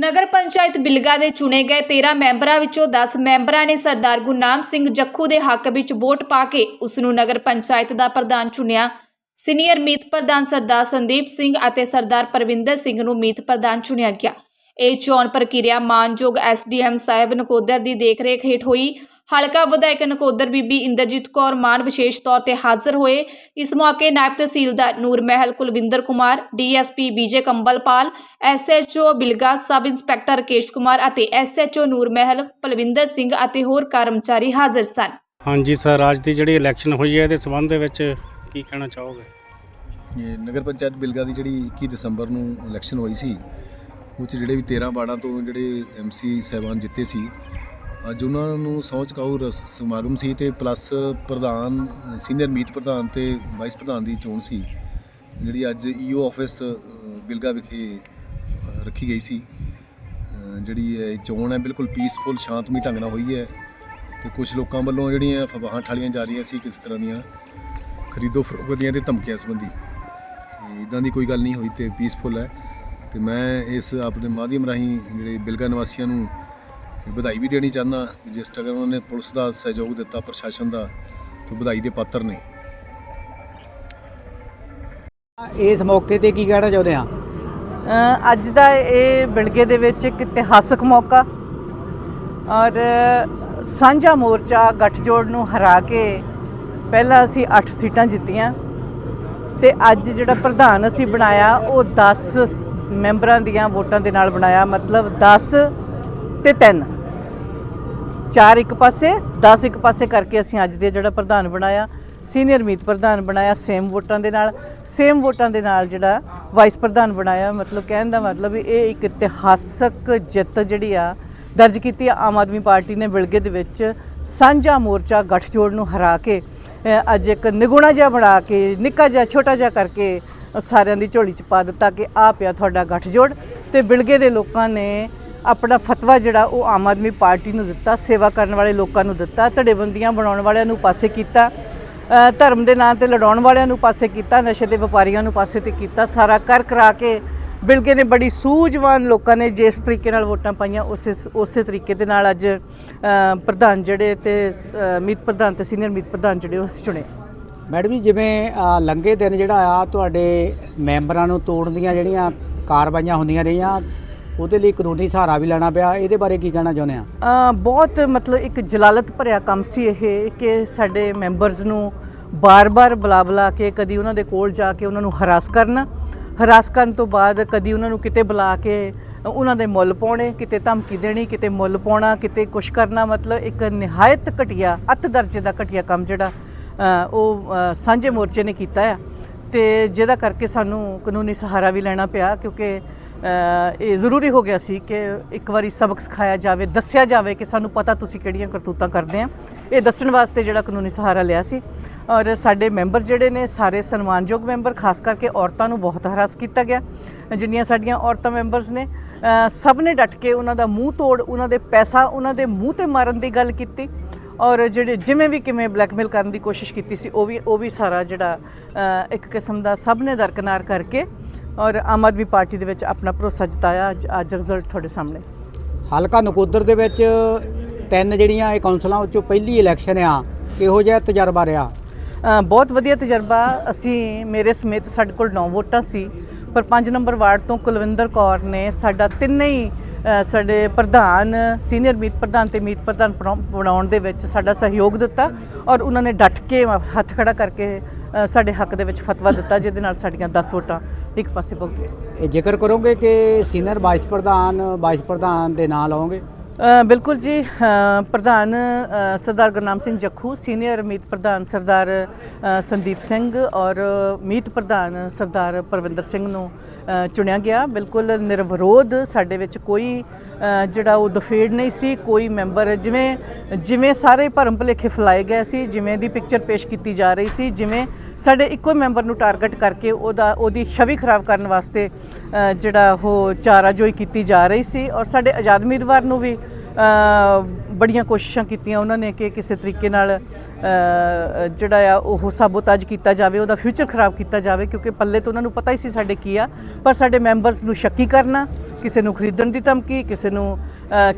ਨਗਰ ਪੰਚਾਇਤ ਬਿਲਗਾ ਦੇ ਚੁਣੇ ਗਏ 13 ਮੈਂਬਰਾਂ ਵਿੱਚੋਂ 10 ਮੈਂਬਰਾਂ ਨੇ ਸਰਦਾਰ ਗੁਰਨਾਮ ਸਿੰਘ ਜੱਖੂ ਦੇ ਹੱਕ ਵਿੱਚ ਵੋਟ ਪਾ ਕੇ ਉਸ ਨੂੰ ਨਗਰ ਪੰਚਾਇਤ ਦਾ ਪ੍ਰਧਾਨ ਚੁਣਿਆ। ਸੀਨੀਅਰ ਮੀਤ ਪ੍ਰਧਾਨ ਸਰਦਾਰ ਸੰਦੀਪ ਸਿੰਘ ਅਤੇ ਸਰਦਾਰ ਪਰਵਿੰਦਰ ਸਿੰਘ ਨੂੰ ਮੀਤ ਪ੍ਰਧਾਨ ਚੁਣਿਆ ਗਿਆ। ਇਹ ਚੋਣ ਪ੍ਰਕਿਰਿਆ ਮਾਨਯੋਗ ਐਸਡੀਐਮ ਸਾਹਿਬ ਨਕੋਦਰ ਦੀ ਦੇਖਰੇਖ ਹੇਠ ਹੋਈ। ਹਲਕਾ ਵਿਧਾਇਕ ਨਕੋਦਰ ਬੀਬੀ ਇੰਦਰਜੀਤ ਕੌਰ ਮਾਨ ਵਿਸ਼ੇਸ਼ ਤੌਰ ਤੇ ਹਾਜ਼ਰ ਹੋਏ। ਇਸ ਮੌਕੇ ਨਾਇਬ ਤਹਿਸੀਲਦਾਰ ਨੂਰ ਮਹਿਲ ਕੁਲਵਿੰਦਰ ਕੁਮਾਰ ਡੀਐਸਪੀ ਬੀਜੇ ਕੰਬਲਪਾਲ SHO Bilga sub inspector Rakesh Kumar ਅਤੇ ਐਸਐਚਓ ਨੂਰ ਮਹਿਲ ਪਲਵਿੰਦਰ ਸਿੰਘ ਅਤੇ ਹੋਰ ਕਰਮਚਾਰੀ ਹਾਜ਼ਰ ਸਨ। ਹਾਂਜੀ ਸਰ ਅੱਜ ਦੀ ਜਿਹੜੀ ਇਲੈਕਸ਼ਨ ਹੋਈ ਹੈ ਇਹਦੇ ਸੰਬੰਧ ਦੇ ਵਿੱਚ ਕੀ ਕਹਿਣਾ ਚਾਹੋਗੇ? ਇਹ ਨਗਰ ਪੰਚਾਇਤ ਬਿਲਗਾ ਦੀ ਜਿਹੜੀ 21 ਦਸੰਬਰ ਨੂੰ ਇਲੈਕਸ਼ਨ ਹੋਈ ਸੀ ਉਹ 'ਚ ਜਿਹੜੇ ਵੀ 13 ਵਾਰਡਾਂ ਤੋਂ ਜਿਹੜੇ ਐਮਸੀ ਸਹਿਬਾਨ ਜਿੱਤੇ ਸੀ ਅੱਜ ਉਹਨਾਂ ਨੂੰ ਸਹੁੰ ਚੁਕਾਊ ਰਸ ਸਮਾਗਮ ਸੀ ਤੇ ਪਲੱਸ ਪ੍ਰਧਾਨ ਸੀਨੀਅਰ ਮੀਤ ਪ੍ਰਧਾਨ ਤੇ ਵਾਈਸ ਪ੍ਰਧਾਨ ਦੀ ਚੋਣ ਸੀ, ਜਿਹੜੀ ਅੱਜ ਈਓ ਆਫਿਸ ਬਿਲਗਾ ਵਿਖੇ ਰੱਖੀ ਗਈ ਸੀ। ਜਿਹੜੀ ਇਹ ਚੋਣ ਹੈ, ਬਿਲਕੁਲ ਪੀਸਫੁਲ ਸ਼ਾਂਤਮਈ ਢੰਗ ਨਾਲ ਹੋਈ ਹੈ ਤੇ ਕੁਝ ਲੋਕਾਂ ਵੱਲੋਂ ਜਿਹੜੀਆਂ ਫਵਾਹਾਂ ਠਾਲੀਆਂ ਜਾ ਰਹੀਆਂ ਸੀ ਕਿਸੇ ਤਰ੍ਹਾਂ ਦੀਆਂ, ਖਰੀਦੋ ਫਰੋਖਤ ਦੀਆਂ ਤੇ ਧਮਕੀਆਂ ਸੰਬੰਧੀ। ਇਦਾਂ ਦੀ ਕੋਈ ਗੱਲ ਨਹੀਂ ਹੋਈ ਤੇ ਪੀਸਫੁਲ ਹੈ। ਤੇ ਮੈਂ ਇਸ ਆਪਣੇ ਮਾਧਿਅਮ ਰਾਹੀਂ ਜਿਹੜੇ ਬਿਲਗਾ ਨਿਵਾਸੀਆਂ ਨੂੰ ਵਧਾਈ ਵੀ ਦੇਣੀ ਚਾਹੁੰਦਾ। ਜਿਸ ਤਰ੍ਹਾਂ ਉਹਨਾਂ ਨੇ ਪੁਲਿਸ ਦਾ ਸਹਿਯੋਗ ਦਿੱਤਾ ਪ੍ਰਸ਼ਾਸਨ ਦਾ ਤੇ ਵਧਾਈ ਦੇ ਪਾਤਰ ਨੇ। ਇਸ ਮੌਕੇ ਤੇ ਕੀ ਕਹਿਣਾ ਚਾਹੁੰਦੇ ਆ? ਅ, ਅੱਜ ਦਾ ਇਹ ਬਿਲਗੇ ਦੇ ਵਿੱਚ ਇੱਕ ਇਤਿਹਾਸਕ ਮੌਕਾ। ਔਰ ਸਾਂਝਾ ਮੋਰਚਾ ਗੱਠਜੋੜ ਨੂੰ ਹਰਾ ਕੇ ਪਹਿਲਾਂ ਅਸੀਂ 8 ਸੀਟਾਂ ਜਿੱਤੀਆਂ ਤੇ ਅੱਜ ਜਿਹੜਾ ਪ੍ਰਧਾਨ ਅਸੀਂ ਬਣਾਇਆ ਉਹ 10 ਮੈਂਬਰਾਂ ਦੀਆਂ ਵੋਟਾਂ ਦੇ ਨਾਲ ਬਣਾਇਆ। ਮਤਲਬ 10 ਤੇ 3 ਚਾਰ ਇੱਕ ਪਾਸੇ 10 ਇੱਕ ਪਾਸੇ ਕਰਕੇ ਅਸੀਂ ਅੱਜ ਦੇ ਜਿਹੜਾ ਪ੍ਰਧਾਨ ਬਣਾਇਆ, ਸੀਨੀਅਰ ਮੀਤ ਪ੍ਰਧਾਨ ਬਣਾਇਆ ਸੇਮ ਵੋਟਾਂ ਦੇ ਨਾਲ। ਸੇਮ ਵੋਟਾਂ ਦੇ ਨਾਲ ਜਿਹੜਾ ਵਾਈਸ ਪ੍ਰਧਾਨ ਬਣਾਇਆ, ਮਤਲਬ ਕਹਿਣ ਦਾ ਮਤਲਬ ਵੀ ਇਹ ਇੱਕ ਇਤਿਹਾਸਕ ਜਿੱਤ ਜਿਹੜੀ ਆ, ਦਰਜ ਕੀਤੀ ਆਮ ਆਦਮੀ ਪਾਰਟੀ ਨੇ ਬਿਲਗੇ ਦੇ ਵਿੱਚ ਸਾਂਝਾ ਮੋਰਚਾ ਗੱਠਜੋੜ ਨੂੰ ਹਰਾ ਕੇ ਅੱਜ ਇੱਕ ਨਿਗੁਣਾ ਜਿਹਾ ਬਣਾ ਕੇ, ਨਿੱਕਾ ਜਿਹਾ, ਛੋਟਾ ਜਿਹਾ ਕਰਕੇ ਸਾਰਿਆਂ ਦੀ ਝੋਲੀ ਚ ਪਾ ਦਿੱਤਾ ਕਿ ਆ ਪਿਆ ਤੁਹਾਡਾ ਗੱਠਜੋੜ। ਤੇ ਬਿਲਗੇ ਦੇ ਲੋਕਾਂ ਨੇ ਆਪਣਾ ਫਤਵਾ ਜਿਹੜਾ ਉਹ ਆਮ ਆਦਮੀ ਪਾਰਟੀ ਨੂੰ ਦਿੱਤਾ ਸੇਵਾ ਕਰਨ ਵਾਲੇ ਲੋਕਾਂ ਨੂੰ ਦਿੱਤਾ ਧੜੇਬੰਦੀਆਂ ਬਣਾਉਣ ਵਾਲਿਆਂ ਨੂੰ ਪਾਸੇ ਕੀਤਾ ਧਰਮ ਦੇ ਨਾਂ ਤੇ ਲੜਾਉਣ ਵਾਲਿਆਂ ਨੂੰ ਪਾਸੇ ਕੀਤਾ ਨਸ਼ੇ ਦੇ ਵਪਾਰੀਆਂ ਨੂੰ ਪਾਸੇ ਤੇ ਕੀਤਾ ਸਾਰਾ ਕਰ ਕਰਾ ਕੇ ਬਿਲਗੇ ਨੇ ਬੜੀ ਸੂਝਵਾਨ ਲੋਕਾਂ ਨੇ ਜਿਸ ਤਰੀਕੇ ਨਾਲ ਵੋਟਾਂ ਪਾਈਆਂ ਉਸੇ ਉਸੇ ਤਰੀਕੇ ਦੇ ਨਾਲ ਅੱਜ ਪ੍ਰਧਾਨ ਜਿਹੜੇ ਤੇ ਮੀਤ ਪ੍ਰਧਾਨ ਤੇ ਸੀਨੀਅਰ ਮੀਤ ਪ੍ਰਧਾਨ ਜਿਹੜੇ ਉਹ ਅਸੀਂ ਚੁਣੇ। ਮੈਡਮ ਜੀ ਜਿਵੇਂ ਅ, ਲੰਘੇ ਦਿਨ ਜਿਹੜਾ ਆ ਤੁਹਾਡੇ ਮੈਂਬਰਾਂ ਨੂੰ ਤੋੜਨ ਦੀਆਂ ਜਿਹੜੀਆਂ ਕਾਰਵਾਈਆਂ ਹੁੰਦੀਆਂ ਰਹੀਆਂ ਉਹਦੇ ਲਈ ਕਾਨੂੰਨੀ ਸਹਾਰਾ ਵੀ ਲੈਣਾ ਪਿਆ। ਇਹਦੇ ਬਾਰੇ ਕੀ ਕਹਿਣਾ ਚਾਹੁੰਦੇ ਆ? ਅ, ਬਹੁਤ ਮਤਲਬ ਇੱਕ ਜਲਾਲਤ ਭਰਿਆ ਕੰਮ ਸੀ ਇਹ ਕਿ ਸਾਡੇ ਮੈਂਬਰਸ ਨੂੰ ਬਾਰ-ਬਾਰ ਬੁਲਾ ਬੁਲਾ ਕੇ ਕਦੀ ਉਹਨਾਂ ਦੇ ਕੋਲ ਜਾ ਕੇ ਉਹਨਾਂ ਨੂੰ ਹਰਾਸ ਕਰਨਾ। ਹਰਾਸ ਕਰਨ ਤੋਂ ਬਾਅਦ ਕਦੀ ਉਹਨਾਂ ਨੂੰ ਕਿਤੇ ਬੁਲਾ ਕੇ ਉਹਨਾਂ ਦੇ ਮੁੱਲ ਪਾਉਣੇ ਕਿਤੇ ਧਮਕੀ ਦੇਣੀ ਕਿਤੇ ਮੁੱਲ ਪਾਉਣਾ ਕਿਤੇ ਕੁਛ ਕਰਨਾ। ਮਤਲਬ ਇੱਕ ਨਿਹਾਇਤ ਘਟੀਆ ਅੱਤ ਦਰਜੇ ਦਾ ਘਟੀਆ ਕੰਮ ਜਿਹੜਾ ਅ, ਉਹ ਅ, ਸਾਂਝੇ ਮੋਰਚੇ ਨੇ ਕੀਤਾ ਆ। ਤੇ ਜਿਹਦਾ ਕਰਕੇ ਸਾਨੂੰ ਕਾਨੂੰਨੀ ਸਹਾਰਾ ਵੀ ਲੈਣਾ ਪਿਆ ਕਿਉਂਕਿ ਇਹ ਜ਼ਰੂਰੀ ਹੋ ਗਿਆ ਸੀ ਕਿ ਇੱਕ ਵਾਰੀ ਸਬਕ ਸਿਖਾਇਆ ਜਾਵੇ, ਦੱਸਿਆ ਜਾਵੇ ਕਿ ਸਾਨੂੰ ਪਤਾ ਤੁਸੀਂ ਕਿਹੜੀਆਂ ਕਰਤੂਤਾਂ ਕਰਦੇ ਆ। ਇਹ ਦੱਸਣ ਵਾਸਤੇ ਜਿਹੜਾ ਕਾਨੂੰਨੀ ਸਹਾਰਾ ਲਿਆ ਸੀ। ਔਰ ਸਾਡੇ ਮੈਂਬਰ ਜਿਹੜੇ ਨੇ, ਸਾਰੇ ਸਨਮਾਨਯੋਗ ਮੈਂਬਰ, ਖਾਸ ਕਰਕੇ ਔਰਤਾਂ ਨੂੰ ਬਹੁਤ ਹਰਾਸ ਕੀਤਾ ਗਿਆ। ਜਿੰਨੀਆਂ ਸਾਡੀਆਂ ਔਰਤਾਂ ਮੈਂਬਰਸ ਨੇ ਸਭ ਨੇ ਡਟ ਕੇ ਉਹਨਾਂ ਦਾ ਮੂੰਹ ਤੋੜ, ਉਹਨਾਂ ਦੇ ਪੈਸਾ, ਉਹਨਾਂ ਦੇ ਮੂੰਹ ਤੇ ਮਾਰਨ ਦੀ ਗੱਲ ਕੀਤੀ। ਔਰ ਜਿਹੜੇ ਜਿਵੇਂ ਵੀ ਕਿਵੇਂ ਬਲੈਕਮੇਲ ਕਰਨ ਦੀ ਕੋਸ਼ਿਸ਼ ਕੀਤੀ ਸੀ, ਉਹ ਵੀ ਉਹ ਵੀ ਸਾਰਾ ਜਿਹੜਾ ਇੱਕ ਕਿਸਮ ਦਾ ਸਭ ਨੇ ਦਰਕਨਾਰ ਕਰਕੇ ਔਰ ਆਮ ਆਦਮੀ ਪਾਰਟੀ ਦੇ ਵਿੱਚ ਆਪਣਾ ਭਰੋਸਾ ਜਤਾਇਆ ਅੱਜ ਅੱਜ ਰਿਜ਼ਲਟ ਤੁਹਾਡੇ ਸਾਹਮਣੇ। ਹਲਕਾ ਨਕੋਦਰ ਦੇ ਵਿੱਚ ਤਿੰਨ ਜਿਹੜੀਆਂ ਇਹ ਕੌਂਸਲਾਂ ਵਿੱਚੋਂ ਪਹਿਲੀ ਇਲੈਕਸ਼ਨ ਆ ਕਿਹੋ ਜਿਹਾ ਤਜਰਬਾ ਰਿਹਾ? ਅ, ਬਹੁਤ ਵਧੀਆ ਤਜਰਬਾ। ਅਸੀਂ ਮੇਰੇ ਸਮੇਤ ਸਾਡੇ ਕੋਲ 9 ਵੋਟਾਂ ਸੀ ਪਰ 5 ਨੰਬਰ ਵਾਰਡ ਤੋਂ ਕੁਲਵਿੰਦਰ ਕੌਰ ਨੇ ਸਾਡਾ ਤਿੰਨੇ ਹੀ ਅ, ਸਾਡੇ ਪ੍ਰਧਾਨ ਸੀਨੀਅਰ ਮੀਤ ਪ੍ਰਧਾਨ ਤੇ ਮੀਤ ਪ੍ਰਧਾਨ ਬਣਾਉ- ਬਣਾਉਣ ਦੇ ਵਿੱਚ ਸਾਡਾ ਸਹਿਯੋਗ ਦਿੱਤਾ ਔਰ ਉਹਨਾਂ ਨੇ ਡਟ ਕੇ ਹੱਥ ਖੜਾ ਕਰਕੇ ਅ, ਸਾਡੇ ਹੱਕ ਦੇ ਵਿੱਚ ਫਤਵਾ ਦਿੱਤਾ ਜਿਹਦੇ ਨਾਲ ਸਾਡੀਆਂ 10 ਵੋਟਾਂ ਇੱਕ ਪਾਸੇ ਭੁੱਲ ਗਏ। ਇਹ ਜ਼ਿਕਰ ਕਰੋਗੇ ਕਿ ਸੀਨੀਅਰ ਵਾਈਸ ਪ੍ਰਧਾਨ ਵਾਈਸ ਪ੍ਰਧਾਨ ਦੇ ਨਾਂ ਲਾਓਗੇ ਬਿਲਕੁਲ ਜੀ ਪ੍ਰਧਾਨ ਸਰਦਾਰ ਗੁਰਨਾਮ ਸਿੰਘ ਜੱਖੂ ਸੀਨੀਅਰ ਮੀਤ ਪ੍ਰਧਾਨ ਸਰਦਾਰ ਸੰਦੀਪ ਸਿੰਘ ਔਰ ਮੀਤ ਪ੍ਰਧਾਨ ਸਰਦਾਰ ਪਰਵਿੰਦਰ ਸਿੰਘ ਨੂੰ ਚੁਣਿਆ ਗਿਆ। ਬਿਲਕੁਲ ਨਿਰਵਿਰੋਧ ਸਾਡੇ ਵਿੱਚ ਕੋਈ ਜਿਹੜਾ ਉਹ ਦਫੇੜ ਨਹੀਂ ਸੀ ਕੋਈ ਮੈਂਬਰ ਜਿਵੇਂ ਜਿਵੇਂ ਸਾਰੇ ਭਰਮ ਭੁਲੇਖੇ ਫੈਲਾਏ ਗਏ ਸੀ ਜਿਵੇਂ ਦੀ ਪਿਕਚਰ ਪੇਸ਼ ਕੀਤੀ ਜਾ ਰਹੀ ਸੀ ਜਿਵੇਂ ਸਾਡੇ ਇੱਕੋ ਮੈਂਬਰ ਨੂੰ ਟਾਰਗੇਟ ਕਰਕੇ ਉਹਦਾ ਉਹਦੀ ਛਵੀ ਖਰਾਬ ਕਰਨ ਵਾਸਤੇ ਜਿਹੜਾ ਉਹ ਚਾਰਾਜੋਈ ਕੀਤੀ ਜਾ ਰਹੀ ਸੀ ਔਰ ਸਾਡੇ ਆਜ਼ਾਦ ਉਮੀਦਵਾਰ ਨੂੰ ਵੀ ਬੜੀਆਂ ਕੋਸ਼ਿਸ਼ਾਂ ਕੀਤੀਆਂ ਉਹਨਾਂ ਨੇ ਕਿ ਕਿਸੇ ਤਰੀਕੇ ਨਾਲ ਜਿਹੜਾ ਆ ਉਹ ਸਾਬੋਤਾਜ ਕੀਤਾ ਜਾਵੇ, ਉਹਦਾ ਫਿਊਚਰ ਖਰਾਬ ਕੀਤਾ ਜਾਵੇ, ਕਿਉਂਕਿ ਪੱਲੇ ਤੋਂ ਉਹਨਾਂ ਨੂੰ ਪਤਾ ਹੀ ਸੀ ਸਾਡੇ ਕੀ ਆ, ਪਰ ਸਾਡੇ ਮੈਂਬਰਸ ਨੂੰ ਸ਼ੱਕੀ ਕਰਨਾ, ਕਿਸੇ ਨੂੰ ਖਰੀਦਣ ਦੀ ਧਮਕੀ, ਕਿਸੇ ਨੂੰ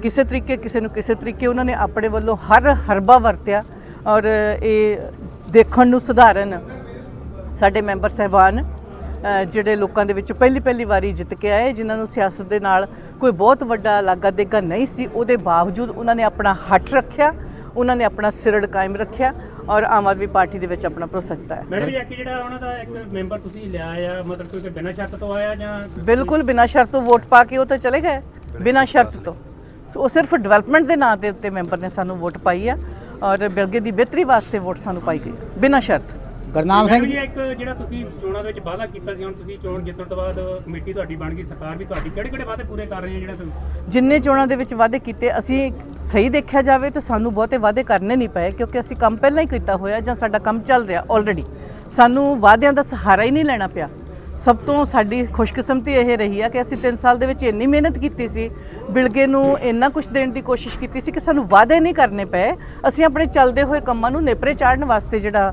ਕਿਸੇ ਤਰੀਕੇ, ਕਿਸੇ ਨੂੰ ਕਿਸੇ ਤਰੀਕੇ ਉਹਨਾਂ ਨੇ ਆਪਣੇ ਵੱਲੋਂ ਹਰ ਹਰਬਾ ਵਰਤਿਆ ਔਰ ਇਹ ਦੇਖਣ ਨੂੰ ਸਧਾਰਨ ਸਾਡੇ ਮੈਂਬਰ ਸਹਿਬਾਨ ਜਿਹੜੇ ਲੋਕਾਂ ਦੇ ਵਿੱਚ ਪਹਿਲੀ ਪਹਿਲੀ ਵਾਰੀ ਜਿੱਤ ਕੇ ਆਏ ਜਿਨ੍ਹਾਂ ਨੂੰ ਸਿਆਸਤ ਦੇ ਨਾਲ ਕੋਈ ਬਹੁਤ ਵੱਡਾ ਲਾਗਾ ਦੇਗਾ ਨਹੀਂ ਸੀ ਉਹਦੇ ਬਾਵਜੂਦ ਉਹਨਾਂ ਨੇ ਆਪਣਾ ਹੱਠ ਰੱਖਿਆ ਉਹਨਾਂ ਨੇ ਆਪਣਾ ਸਿਰੜ ਕਾਇਮ ਰੱਖਿਆ ਔਰ ਆਮ ਆਦਮੀ ਪਾਰਟੀ ਦੇ ਵਿੱਚ ਆਪਣਾ ਭਰੋਸਾ ਜਤਾਇਆ। ਮੈਡਮ ਜੀ ਇੱਕ ਜਿਹੜਾ ਉਹਨਾਂ ਦਾ ਇੱਕ ਮੈਂਬਰ ਤੁਸੀਂ ਲਿਆ ਆ ਮਤਲਬ ਕੋਈ ਬਿਨਾਂ ਸ਼ਰਤ ਤੋਂ ਆਇਆ ਜਾਂ ਬਿਲਕੁਲ ਬਿਨਾਂ ਸ਼ਰਤ ਤੋਂ ਵੋਟ ਪਾ ਕੇ ਉਹ ਤਾਂ ਚਲੇ ਗਏ ਬਿਨਾਂ ਸ਼ਰਤ ਤੋਂ। ਸੋ ਉਹ ਸਿਰਫ ਡਿਵੈਲਪਮੈਂਟ ਦੇ ਨਾਂ ਦੇ ਉੱਤੇ ਮੈਂਬਰ ਨੇ ਸਾਨੂੰ ਵੋਟ ਪਾਈ ਆ ਔਰ ਬਿਲਗੇ ਦੀ ਬਿਹਤਰੀ ਵਾਸਤੇ ਵੋਟ ਸਾਨੂੰ ਪਾਈ ਗਈ ਬਿਨਾਂ ਸ਼ਰਤ। ਗੁਰਨਾਮ ਸਿੰਘ ਜੀ। ਇੱਕ ਜਿਹੜਾ ਤੁਸੀਂ ਚੋਣਾਂ ਦੇ ਵਿੱਚ ਵਾਅਦਾ ਕੀਤਾ ਸੀ ਹੁਣ ਤੁਸੀਂ ਚੋਣ ਜਿੱਤਣ ਤੋਂ ਬਾਅਦ ਕਮੇਟੀ ਤੁਹਾਡੀ ਬਣ ਗਈ ਸਰਕਾਰ ਵੀ ਤੁਹਾਡੀ ਕਿਹੜੇ ਕਿਹੜੇ ਵਾਅਦੇ ਪੂਰੇ ਕਰ ਰਹੇ ਆ ਜਿਹੜਾ ਤੁਸੀਂ? ਜਿੰਨੇ ਚੋਣਾਂ ਦੇ ਵਿੱਚ ਵਾਅਦੇ ਕੀਤੇ ਅਸੀਂ ਸਹੀ ਦੇਖਿਆ ਜਾਵੇ ਤਾਂ ਸਾਨੂੰ ਬਹੁਤੇ ਵਾਅਦੇ ਕਰਨੇ ਨਹੀਂ ਪਏ ਕਿਉਂਕਿ ਅਸੀਂ ਕੰਮ ਪਹਿਲਾਂ ਹੀ ਕੀਤਾ ਹੋਇਆ ਜਾਂ ਸਾਡਾ ਕੰਮ ਚੱਲ ਰਿਹਾ ਆਲਰੇਡੀ ਸਾਨੂੰ ਵਾਅਦਿਆਂ ਦਾ ਸਹਾਰਾ ਹੀ ਨਹੀਂ ਲੈਣਾ ਪਿਆ। ਸਭ ਤੋਂ ਸਾਡੀ ਖੁਸ਼ਕਿਸਮਤੀ ਇਹ ਰਹੀ ਆ ਕਿ ਅਸੀਂ 3 ਸਾਲ ਦੇ ਵਿੱਚ ਇੰਨੀ ਮਿਹਨਤ ਕੀਤੀ ਸੀ ਬਿਲਗੇ ਨੂੰ ਇੰਨਾ ਕੁਝ ਦੇਣ ਦੀ ਕੋਸ਼ਿਸ਼ ਕੀਤੀ ਸੀ ਕਿ ਸਾਨੂੰ ਵਾਅਦੇ ਨਹੀਂ ਕਰਨੇ ਪਏ। ਅਸੀਂ ਆਪਣੇ ਚੱਲਦੇ ਹੋਏ ਕੰਮਾਂ ਨੂੰ ਨੇਪਰੇ ਚਾੜਨ ਵਾਸਤੇ ਜਿਹੜਾ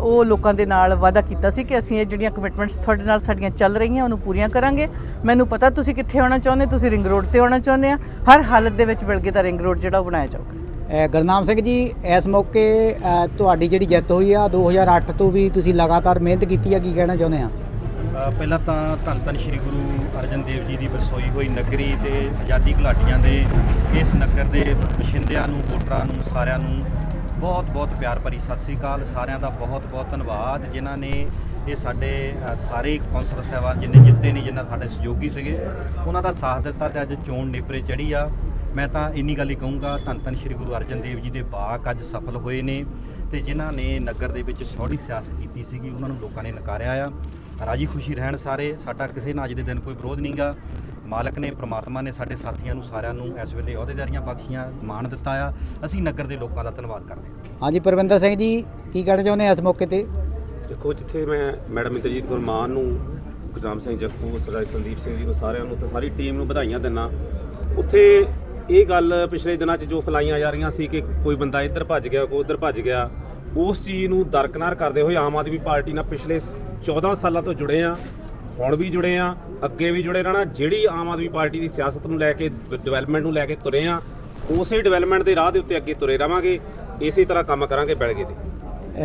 ਉਹ ਲੋਕਾਂ ਦੇ ਨਾਲ ਵਾਅਦਾ ਕੀਤਾ ਸੀ ਕਿ ਅਸੀਂ ਇਹ ਜਿਹੜੀਆਂ ਕਮਿਟਮੈਂਟਸ ਤੁਹਾਡੇ ਨਾਲ ਸਾਡੀਆਂ ਚੱਲ ਰਹੀਆਂ ਉਹਨੂੰ ਪੂਰੀਆਂ ਕਰਾਂਗੇ। ਮੈਨੂੰ ਪਤਾ ਤੁਸੀਂ ਕਿੱਥੇ ਆਉਣਾ ਚਾਹੁੰਦੇ ਤੁਸੀਂ ਰਿੰਗ ਰੋਡ ਤੇ ਆਉਣਾ ਚਾਹੁੰਦੇ ਆ। ਹਰ ਹਾਲਤ ਦੇ ਵਿੱਚ ਬਿਲਗੇ ਦਾ ਰਿੰਗ ਰੋਡ ਜਿਹੜਾ ਉਹ ਬਣਾਇਆ ਜਾਊਗਾ। ਗੁਰਨਾਮ ਸਿੰਘ ਜੀ ਇਸ ਮੌਕੇ ਤੁਹਾਡੀ ਜਿਹੜੀ ਜਿੱਤ ਹੋਈ ਆ 2008 ਤੋਂ ਵੀ ਤੁਸੀਂ ਲਗਾਤਾਰ ਮਿਹਨਤ ਕੀਤੀ ਆ ਕੀ ਕਹਿਣਾ ਚਾਹੁੰਦੇ ਆ? ਪਹਿਲਾਂ ਤਾਂ ਧੰਨ ਧੰਨ ਸ੍ਰੀ ਗੁਰੂ ਅਰਜਨ ਦੇਵ ਜੀ ਦੀ ਵਰਸੋਈ ਹੋਈ ਨਗਰੀ ਤੇ ਆਜ਼ਾਦੀ ਘੁਲਾਟੀਆਂ ਦੇ ਇਸ ਨਗਰ ਦੇ ਬਸ਼ਿੰਦਿਆਂ ਨੂੰ ਵੋਟਰਾਂ ਨੂੰ ਸਾਰਿਆਂ ਨੂੰ ਬਹੁਤ ਬਹੁਤ ਪਿਆਰ ਭਰੀ ਸਤਿ ਸ੍ਰੀ ਅਕਾਲ ਸਾਰਿਆਂ ਦਾ ਬਹੁਤ ਬਹੁਤ ਧੰਨਵਾਦ। ਜਿਨ੍ਹਾਂ ਨੇ ਇਹ ਸਾਡੇ ਸਾਰੇ ਕੌਂਸਲਰ ਸਾਹਿਬਾਨ ਜਿੰਨੇ ਜਿੱਤੇ ਨੇ, ਜਿਨ੍ਹਾਂ ਸਾਡੇ ਸਹਿਯੋਗੀ ਸੀਗੇ, ਉਹਨਾਂ ਦਾ ਸਾਥ ਦਿੱਤਾ ਤੇ ਅੱਜ ਚੋਣ ਨੇਪਰੇ ਚੜੀ ਆ। ਮੈਂ ਤਾਂ ਇੰਨੀ ਗੱਲ ਹੀ ਕਹੂੰਗਾ, ਧੰਨ ਧੰਨ ਸ੍ਰੀ ਗੁਰੂ ਅਰਜਨ ਦੇਵ ਜੀ ਦੇ ਬਾਗ ਅੱਜ ਸਫਲ ਹੋਏ ਨੇ ਤੇ ਜਿਨ੍ਹਾਂ ਨੇ ਨਗਰ ਦੇ ਵਿੱਚ ਸੌੜੀ ਸਿਆਸਤ ਕੀਤੀ ਸੀਗੀ, ਉਹਨਾਂ ਨੂੰ ਲੋਕਾਂ ਨੇ ਨਕਾਰਿਆ ਆ। ਰਾਜੀ ਖੁਸ਼ੀ ਰਹਿਣ ਸਾਰੇ, ਸਾਡਾ ਕਿਸੇ ਨਾਲ ਅੱਜ ਦੇ ਦਿਨ ਕੋਈ ਵਿਰੋਧ ਨਹੀਂਗਾ ਮਾਲਕ ਨੇ ਪ੍ਰਮਾਤਮਾ ਨੇ ਸਾਡੇ ਸਾਥੀਆਂ ਨੂੰ ਸਾਰਿਆਂ ਨੂੰ ਇਸ ਵੇਲੇ ਅਹੁਦੇਦਾਰੀਆਂ ਬਖਸ਼ੀਆਂ ਮਾਣ ਦਿੱਤਾ ਆ। ਅਸੀਂ ਨਗਰ ਦੇ ਲੋਕਾਂ ਦਾ ਧੰਨਵਾਦ ਕਰਦੇ ਹਾਂ। ਹਾਂਜੀ ਪਰਵਿੰਦਰ ਸਿੰਘ ਜੀ ਕੀ ਕਹਿਣਾ ਚਾਹੁੰਦੇ ਆ ਇਸ ਮੌਕੇ ਤੇ? ਦੇਖੋ ਜਿੱਥੇ ਮੈਂ ਮੈਡਮ ਇੰਦਰਜੀਤ ਕੌਰ ਮਾਨ ਨੂੰ ਗੁਰਨਾਮ ਸਿੰਘ ਜੱਖੂ ਸਰਦਾਰ ਸੰਦੀਪ ਸਿੰਘ ਜੀ ਨੂੰ ਸਾਰਿਆਂ ਨੂੰ ਤੇ ਸਾਰੀ ਟੀਮ ਨੂੰ ਵਧਾਈਆਂ ਦਿੰਨਾ ਉੱਥੇ ਇਹ ਗੱਲ ਪਿਛਲੇ ਦਿਨਾਂ 'ਚ ਜੋ ਫਲਾਈਆਂ ਜਾ ਰਹੀਆਂ ਸੀ ਕਿ ਕੋਈ ਬੰਦਾ ਇੱਧਰ ਭੱਜ ਗਿਆ ਕੋਈ ਉੱਧਰ ਭੱਜ ਗਿਆ ਉਸ ਚੀਜ਼ ਨੂੰ ਦਰਕਨਾਰ ਕਰਦੇ ਹੋਏ ਆਮ ਆਦਮੀ ਪਾਰਟੀ ਨਾਲ ਪਿਛਲੇ 14 ਸਾਲਾਂ ਤੋਂ ਜੁੜੇ ਆ ਹੁਣ ਵੀ ਜੁੜੇ ਆ ਅੱਗੇ ਵੀ ਜੁੜੇ ਰਹਿਣਾ। ਜਿਹੜੀ ਆਮ ਆਦਮੀ ਪਾਰਟੀ ਦੀ ਸਿਆਸਤ ਨੂੰ ਲੈ ਕੇ ਡਿਵੈਲਪਮੈਂਟ ਨੂੰ ਲੈ ਕੇ ਤੁਰੇ ਆ ਉਸੇ ਡਿਵੈਲਪਮੈਂਟ ਦੇ ਰਾਹ ਦੇ ਉੱਤੇ ਅੱਗੇ ਤੁਰੇ ਰਵਾਂਗੇ। ਇਸੇ ਤਰ੍ਹਾਂ ਕੰਮ ਕਰਾਂਗੇ ਬੈਲਗੇ ਤੇ ਅ,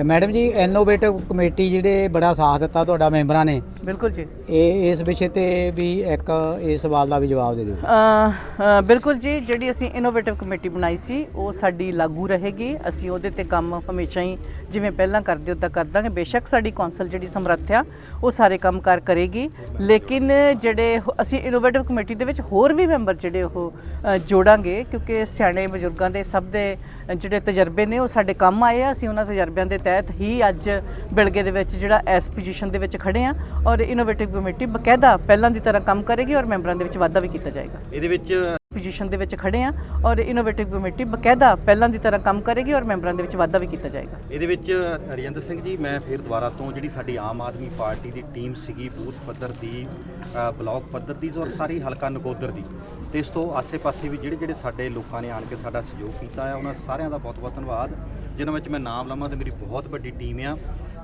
ਮੈਡਮ ਜੀ ਇਨੋਵੇਟਿਵ ਕਮੇਟੀ ਜਿਹੜੇ ਬੜਾ ਸਾਥ ਦਿੱਤਾ ਤੁਹਾਡਾ ਮੈਂਬਰਾਂ ਨੇ। ਬਿਲਕੁਲ ਜੀ। ਇਹ ਇਸ ਵਿਸ਼ੇ ਤੇ ਵੀ ਇੱਕ ਇਸ ਸਵਾਲ ਦਾ ਵੀ ਜਵਾਬ ਦੇ ਦਿਓ। ਅ, ਬਿਲਕੁਲ ਜੀ ਜਿਹੜੀ ਅਸੀਂ ਇਨੋਵੇਟਿਵ ਕਮੇਟੀ ਬਣਾਈ ਸੀ ਉਹ ਸਾਡੀ ਲਾਗੂ ਰਹੇਗੀ। ਅਸੀਂ ਉਹਦੇ ਤੇ ਕੰਮ ਹਮੇਸ਼ਾ ਹੀ ਜਿਵੇਂ ਪਹਿਲਾਂ ਕਰਦੇ ਉਦਾਂ ਕਰ ਦਾਂਗੇ। ਬੇਸ਼ੱਕ ਸਾਡੀ ਕੌਂਸਲ ਜਿਹੜੀ ਸਮਰੱਥ ਆ ਉਹ ਸਾਰੇ ਕੰਮਕਾਰ ਕਰੇਗੀ। ਲੇਕਿਨ ਜਿਹੜੇ ਅਸੀਂ ਇਨੋਵੇਟਿਵ ਕਮੇਟੀ ਦੇ ਵਿੱਚ ਹੋਰ ਵੀ ਮੈਂਬਰ ਜਿਹੜੇ ਉਹ ਜੋੜਾਂਗੇ ਕਿਉਂਕਿ ਸਿਆਣੇ ਬਜ਼ੁਰਗਾਂ ਦੇ ਸਭ ਦੇ ਜਿਹੜੇ ਤਜਰਬੇ ਨੇ ਉਹ ਸਾਡੇ ਕੰਮ ਆਏ ਆ। ਅਸੀਂ ਉਹਨਾਂ ਤਜਰਬਿਆਂ ਦੇ ਤਹਿਤ ਹੀ ਅੱਜ ਬਿਲਗੇ ਦੇ ਵਿੱਚ ਜਿਹੜਾ ਇਸ ਪੋਜੀਸ਼ਨ ਦੇ ਵਿੱਚ ਖੜੇ ਆ ਔਰ ਇਨੋਵੇਟਿਵ ਕਮੇਟੀ ਬਕਾਇਦਾ ਪਹਿਲਾਂ ਦੀ ਤਰ੍ਹਾਂ ਕੰਮ ਕਰੇਗੀ ਔਰ ਮੈਂਬਰਾਂ ਦੇ ਵਿੱਚ ਵਾਧਾ ਵੀ ਕੀਤਾ ਜਾਏਗਾ। ਇਹਦੇ ਵਿੱਚ ਪੋਜੀਸ਼ਨ ਦੇ ਵਿੱਚ ਖੜੇ ਆ ਔਰ ਇਨੋਵੇਟਿਵ ਕਮੇਟੀ ਬਕਾਇਦਾ ਪਹਿਲਾਂ ਦੀ ਤਰ੍ਹਾਂ ਕੰਮ ਕਰੇਗੀ ਔਰ ਮੈਂਬਰਾਂ ਦੇ ਵਿੱਚ ਵਾਧਾ ਵੀ ਕੀਤਾ ਜਾਏਗਾ। ਇਹਦੇ ਵਿੱਚ ਰਜਿੰਦਰ ਸਿੰਘ ਜੀ ਮੈਂ ਫਿਰ ਦੁਬਾਰਾ ਤੋਂ ਜਿਹੜੀ ਸਾਡੀ ਆਮ ਆਦਮੀ ਪਾਰਟੀ ਦੀ ਟੀਮ ਸੀਗੀ ਬੂਥ ਪੱਧਰ ਦੀ ਅ, ਬਲਾਕ ਪੱਧਰ ਦੀ ਔਰ ਸਾਰੀ ਹਲਕਾ ਨਕੋਦਰ ਦੀ। ਤੇ ਇਸ ਤੋਂ ਆਸੇ-ਪਾਸੇ ਵੀ ਜਿਹੜੇ ਜਿਹੜੇ ਸਾਡੇ ਲੋਕਾਂ ਨੇ ਆਣ ਕੇ ਸਾਡਾ ਸਹਿਯੋਗ ਕੀਤਾ ਆ ਉਹਨਾਂ ਸਾਰਿਆਂ ਦਾ ਬਹੁਤ-ਬਹੁਤ ਧੰਨਵਾਦ। ਜਿਨ੍ਹਾਂ ਵਿੱਚ ਮੈਂ ਨਾਮ ਲਵਾਂ ਤੇ ਮੇਰੀ ਬਹੁਤ ਵੱਡੀ ਟੀਮ ਆ।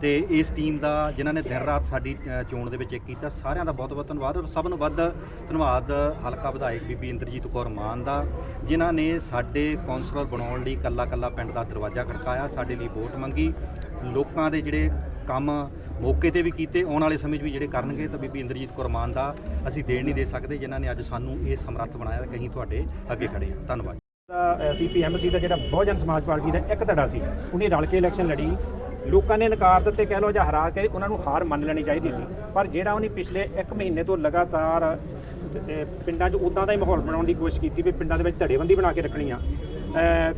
ਤੇ ਇਸ ਟੀਮ ਦਾ ਜਿਨ੍ਹਾਂ ਨੇ ਦਿਨ ਰਾਤ ਸਾਡੀ ਚੋਣ ਦੇ ਵਿੱਚ ਇੱਕ ਕੀਤਾ, ਸਾਰਿਆਂ ਦਾ ਬਹੁਤ-ਬਹੁਤ ਧੰਨਵਾਦ ਔਰ ਸਭ ਨੂੰ ਵੱਧ ਧੰਨਵਾਦ, ਹਲਕਾ ਵਿਧਾਇਕ ਬੀਬੀ ਇੰਦਰਜੀਤ ਕੌਰ ਮਾਨ ਦਾ, ਜਿਨ੍ਹਾਂ ਨੇ ਸਾਡੇ ਕੌਂਸਲਰ ਬਣਾਉਣ ਲਈ ਕੱਲਾ-ਕੱਲਾ ਪਿੰਡ ਦਾ ਦਰਵਾਜ਼ਾ ਖੜਕਾਇਆ, ਸਾਡੇ ਲਈ ਵੋਟ ਮੰਗੀ, ਲੋਕਾਂ ਦੇ ਜਿਹੜੇ ਕੰਮ ਮੌਕੇ ਤੇ ਵੀ ਕੀਤੇ, ਆਉਣ ਵਾਲੇ ਸਮੇਂ 'ਚ ਵੀ ਜਿਹੜੇ ਕਰਨਗੇ ਤਾਂ ਬੀਬੀ ਇੰਦਰਜੀਤ ਕੌਰ ਮਾਨ ਦਾ ਅਸੀਂ ਦੇਣ ਨਹੀਂ ਦੇ ਸਕਦੇ, ਜਿਨ੍ਹਾਂ ਨੇ ਅੱਜ ਸਾਨੂੰ ਇਹ ਸਮਰੱਥ ਬਣਾਇਆ ਕਿ ਅਸੀਂ ਤੁਹਾਡੇ ਅੱਗੇ ਖੜੇ ਹਾਂ। ਧੰਨਵਾਦ। ਦਾ ਸੀਪੀਐਮਸੀ ਦਾ ਜਿਹੜਾ ਬਹੁਜਨ ਸਮਾਜ ਪਾਰਟੀ ਦਾ ਇੱਕ ਧੜਾ ਸੀ, ਉਹਨੇ ਰਲ ਕੇ ਇਲੈਕਸ਼ਨ ਲੜੀ ਲੋਕਾਂ ਨੇ ਨਕਾਰ ਦਿੱਤੇ, ਕਹਿ ਲੋ ਜਾਂ ਹਰਾ ਕੇ ਉਹਨਾਂ ਨੂੰ ਹਾਰ ਮੰਨ ਲੈਣੀ ਚਾਹੀਦੀ ਸੀ। ਪਰ ਜਿਹੜਾ ਉਹਨੇ ਪਿਛਲੇ 1 ਮਹੀਨੇ ਤੋਂ ਲਗਾਤਾਰ ਪਿੰਡਾਂ 'ਚ ਉਦਾਂ ਦਾ ਹੀ ਮਾਹੌਲ ਬਣਾਉਣ ਦੀ ਕੋਸ਼ਿਸ਼ ਕੀਤੀ ਵੀ ਪਿੰਡਾਂ ਦੇ ਵਿੱਚ ਧੜੇਬੰਦੀ ਬਣਾ ਕੇ ਰੱਖਣੀ ਆ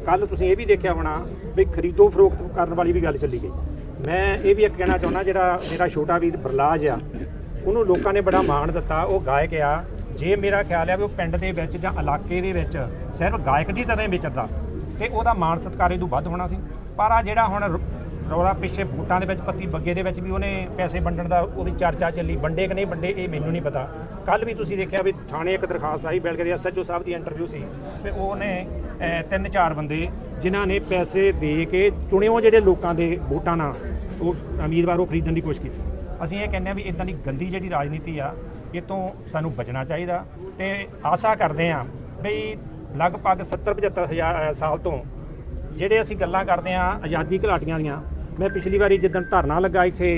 ਕੱਲ ਤੁਸੀਂ ਇਹ ਵੀ ਦੇਖਿਆ ਹੋਣਾ ਵੀ ਖਰੀਦੋ ਫਰੋਖਤ ਕਰਨ ਵਾਲੀ ਵੀ ਗੱਲ ਚੱਲੀ ਗਈ। ਮੈਂ ਇਹ ਵੀ ਇੱਕ ਕਹਿਣਾ ਚਾਹੁੰਦਾ, ਜਿਹੜਾ ਮੇਰਾ ਛੋਟਾ ਵੀਰ ਬਰਲਾਜ ਆ, ਉਹਨੂੰ ਲੋਕਾਂ ਨੇ ਬੜਾ ਮਾਣ ਦਿੱਤਾ। ਉਹ ਗਾਇਕ ਆ। ਜੇ ਮੇਰਾ ਖਿਆਲ ਆ ਵੀ ਉਹ ਪਿੰਡ ਦੇ ਵਿੱਚ ਜਾਂ ਇਲਾਕੇ ਦੇ ਵਿੱਚ ਸਿਰਫ ਗਾਇਕ ਦੀ ਤਰ੍ਹਾਂ ਹੀ ਵਿਚਰਦਾ, ਤੇ ਉਹਦਾ ਮਾਣ ਸਤਿਕਾਰ ਇਹ ਤੋਂ ਵੱਧ ਹੋਣਾ ਸੀ। ਪਰ ਆ ਜਿਹੜਾ ਹੁਣ ਰ- ਰੌਲਾ ਪਿੱਛੇ ਵੋਟਾਂ ਦੇ ਵਿੱਚ, ਪੱਤੀ ਬੱਗੇ ਦੇ ਵਿੱਚ ਵੀ ਉਹਨੇ ਪੈਸੇ ਵੰਡਣ ਦਾ, ਉਹਦੀ ਚਰਚਾ ਚੱਲੀ। ਵੰਡੇ ਕਿ ਨਹੀਂ ਵੰਡੇ, ਇਹ ਮੈਨੂੰ ਨਹੀਂ ਪਤਾ। ਕੱਲ ਵੀ ਤੁਸੀਂ ਦੇਖਿਆ ਵੀ ਥਾਣੇ ਇੱਕ ਦਰਖਾਸਤ ਆਈ ਬਿਲਗੇ ਦੇ ਐਸਐਚਓ ਸਾਹਿਬ ਦੀ ਇੰਟਰਵਿਊ ਸੀ। ਤੇ ਉਹਨੇ ਤਿੰਨ ਚਾਰ ਬੰਦੇ ਜਿਨ੍ਹਾਂ ਨੇ ਪੈਸੇ ਦੇ ਕੇ ਚੁਣਿਓ ਜਿਹੜੇ ਲੋਕਾਂ ਦੇ ਵੋਟਾਂ ਨਾਲ, ਉਹ ਉਮੀਦਵਾਰ ਉਹ ਖਰੀਦਣ ਦੀ ਕੋਸ਼ਿਸ਼ ਕੀਤੀ। ਅਸੀਂ ਇਹ ਕਹਿੰਦੇ ਆ ਵੀ ਇਦਾਂ ਦੀ ਗੰਦੀ ਜਿਹੜੀ ਰਾਜਨੀਤੀ ਆ, ਇਹ ਤੋਂ ਸਾਨੂੰ ਬਚਣਾ ਚਾਹੀਦਾ। ਤੇ ਆਸ਼ਾ ਕਰਦੇ ਹਾਂ ਬਈ ਲਗਭਗ 70 75 ਹਜ਼ਾਰ ਸਾਲ ਤੋਂ ਜਿਹੜੇ ਅਸੀਂ ਗੱਲਾਂ ਕਰਦੇ ਹਾਂ ਆਜ਼ਾਦੀ ਘਲਾਟੀਆਂ ਦੀਆਂ ਮੈਂ ਪਿਛਲੀ ਵਾਰੀ ਜਿੱਦਣ ਧਰਨਾ ਲੱਗਾ ਇੱਥੇ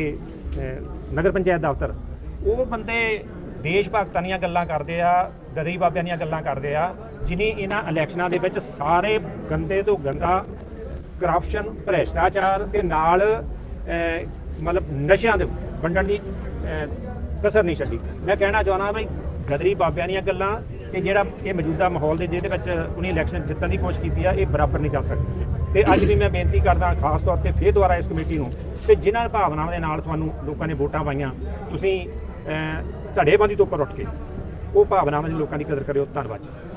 ਨਗਰ ਪੰਚਾਇਤ ਦਫ਼ਤਰ, ਉਹ ਬੰਦੇ ਦੇਸ਼ ਭਗਤਾਂ ਦੀਆਂ ਗੱਲਾਂ ਕਰਦੇ ਆ, ਗਦਰੀ ਬਾਬਿਆਂ ਦੀਆਂ ਗੱਲਾਂ ਕਰਦੇ ਆ, ਜਿਨੀ ਇਹਨਾਂ ਇਲੈਕਸ਼ਨਾਂ ਦੇ ਵਿੱਚ ਸਾਰੇ ਗੰਦੇ ਤੋਂ ਗੰਦਾ ਕਰਪਸ਼ਨ ਭ੍ਰਿਸ਼ਟਾਚਾਰ ਤੇ ਨਾਲ ਮਤਲਬ ਨਸ਼ਿਆਂ ਦੇ ਵੰਡਣ ਦੀ ਕਸਰ ਨਹੀਂ ਛੱਡੀ। ਮੈਂ ਕਹਿਣਾ ਚਾਹੁੰਦਾ ਬਈ ਗਦਰੀ ਬਾਬਿਆਂ ਦੀਆਂ ਗੱਲਾਂ ਤੇ ਜਿਹੜਾ ਇਹ ਮੌਜੂਦਾ ਮਾਹੌਲ ਦੇ ਜਿਹਦੇ ਵਿੱਚ ਉਹਨੇ ਇਲੈਕਸ਼ਨ ਜਿੱਤਣ ਦੀ ਕੋਸ਼ਿਸ਼ ਕੀਤੀ ਆ, ਇਹ ਬਰਾਬਰ ਨਹੀਂ ਚੱਲ ਸਕਦੀ। ਤੇ ਅੱਜ ਵੀ ਮੈਂ ਬੇਨਤੀ ਕਰਦਾ ਖਾਸ ਤੌਰ ਤੇ ਫੇਰ ਦੁਬਾਰਾ ਇਸ ਕਮੇਟੀ ਨੂੰ ਤੇ ਜਿਨ੍ਹਾਂ ਭਾਵਨਾਵਾਂ ਦੇ ਨਾਲ ਤੁਹਾਨੂੰ ਲੋਕਾਂ ਨੇ ਵੋਟਾਂ ਪਾਈਆਂ, ਤੁਸੀਂ ਧੜੇਬੰਦੀ ਤੋਂ ਉੱਪਰ ਉੱਠ ਕੇ ਉਹ ਭਾਵਨਾਵਾਂ ਦੀ ਲੋਕਾਂ ਦੀ ਕਦਰ ਕਰਿਓ। ਧੰਨਵਾਦ ਜੀ।